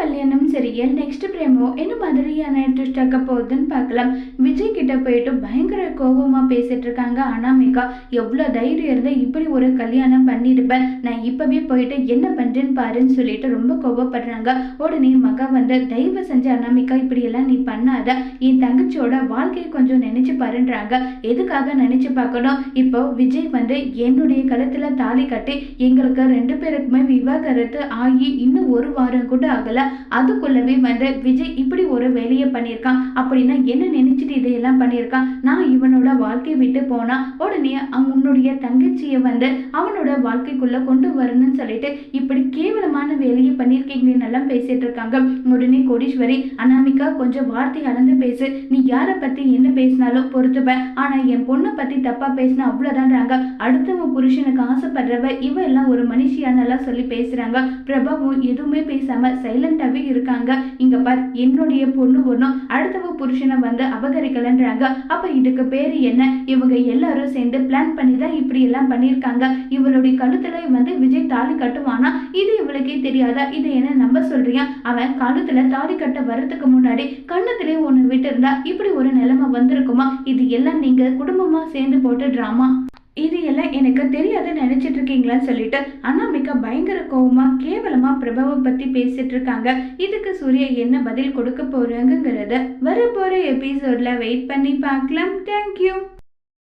கல்யாணம் surreal next பிரேமோ என்ன மாதிரியான ட்விஸ்ட் ஆக்க போகுதுன்னு பார்க்கலாம். விஜய் கிட்ட போயிட்டு பயங்கர கோபமா பேசிட்டு இருக்காங்க அனாமிகா. எவ்வளோ தைரியம் இருந்தா இப்படி ஒரு கல்யாணம் பண்ணிருப்பேன். நான் இப்பவே போயிட்டு என்ன பண்றேன்னு பாருன்னு சொல்லிட்டு ரொம்ப கோபப்படுறாங்க உடனே மக வந்து தயவு செஞ்சு அனாமிகா இப்படி எல்லாம் நீ பண்ணாத. என் தங்கச்சியோட வாழ்க்கையை கொஞ்சம் நினைச்சு பாருன்றாங்க. எதுக்காக நினைச்சு பார்க்கணும்? இப்போ விஜய் வந்து என்னுடைய கழுத்துல தாலி கட்டி எங்களுக்கு ரெண்டு பேருக்குமே விவாகரத்து ஆகி இன்னும் ஒரு வாரம் கூட ஆகல. அதுக்குள்ளவே வந்து விஜய் இப்படி ஒரு வேலையை பண்ணியிருக்கான் அப்படின்னா என்ன நினைச்சிட்டு இதையெல்லாம் பண்ணியிருக்கான்? நான் இவனோட வாழ்க்கையை விட்டு போனா உடனே உன்னுடைய தங்கச்சியை வந்து அவனோட வாழ்க்கைக்குள்ள கொண்டு வரணும்னு சொல்லிட்டு இப்படி கேவலமான வேலையை பண்ணியிருக்கீங்கன்னு எல்லாம் பேசிட்டு இருக்காங்க. உடனே கோடீஸ்வரி அனாமிகா கொஞ்சம் வார்த்தை அளந்து பேசு. நீ யாரை பத்தி என்ன பேசினாலும் பொறுத்துப்ப. ஆனா என் பொண்ணை பத்தி தப்பா பேசினா அவ்வளவுதான்றாங்க. அடுத்தவங்க புருஷனுக்கு ஆசைப்படுறவ இவ எல்லாம் ஒரு மனுஷியானெல்லாம் சொல்லி பேசுறாங்க. பிரபாவும் எதுவுமே பேசாம சைலண்டாவே இருக்காங்க. இங்க பார் என்னுடைய பொண்ணு ஒன்றும் அடுத்தவ புருஷனை வந்து அபகரிக்கலன்றாங்க. அப்ப இதுக்கு பேரு என்ன? இவங்க எல்லாரும் சேர்ந்து பிளான் பண்ணி தான் இப்படி எல்லாம் பண்ணியிருக்காங்க. இவளுடைய கழுத்துல வந்து விஜய் தாலி கட்டுவானா? இது இவளுக்கே தெரியாதா? இது என்ன நம்ப சொல்றியா? அவன் கழுத்துல தாலி கட்ட வர்றதுக்கு முன்னாடி கண்ணத்திலே ஒண்ணு விட்டு இருந்தா இப்படி ஒரு நிலைமை வந்திருக்குமா? இது எல்லாம் நீங்க குடும்பமா சேர்ந்து போட்டு டிராமா இது எல்லாம் எனக்கு தெரியாது நினைச்சிட்டு இருக்கீங்களான்னு சொல்லிட்டு அனாமிகா பயங்கர கோவமா கேவலமா பிரபாவை பத்தி பேசிட்டு இருக்காங்க இதுக்கு சூர்யா என்ன பதில் கொடுக்க போறாங்கிறத வர எபிசோட்ல வெயிட் பண்ணி பார்க்கலாம். தேங்க்யூ